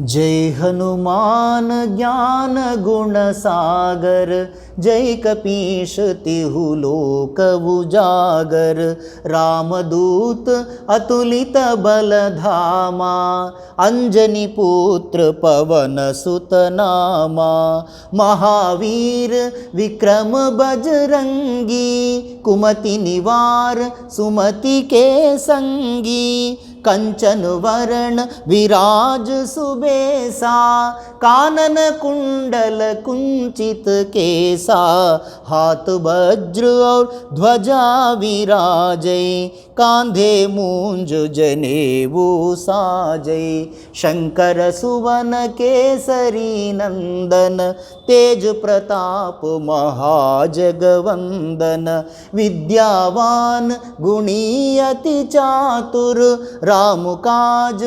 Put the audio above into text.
जय हनुमान ज्ञान गुण सागर जय कपीश तिहु लोक उजागर रामदूत अतुलित बल धामा अंजनी पुत्र पवन सुत नामा महावीर विक्रम बजरंगी कुमति निवार सुमति के संगी कंचन वरण विराज सुबेसा कानन कुंडल कुंचित केसा हाथ वज्र और ध्वजा विराजय कांधे मूंज जनेऊ साजय शंकर सुवन केसरी नंदन तेज प्रताप महाजगवंदन विद्यावान गुणी अति चातुर राम काज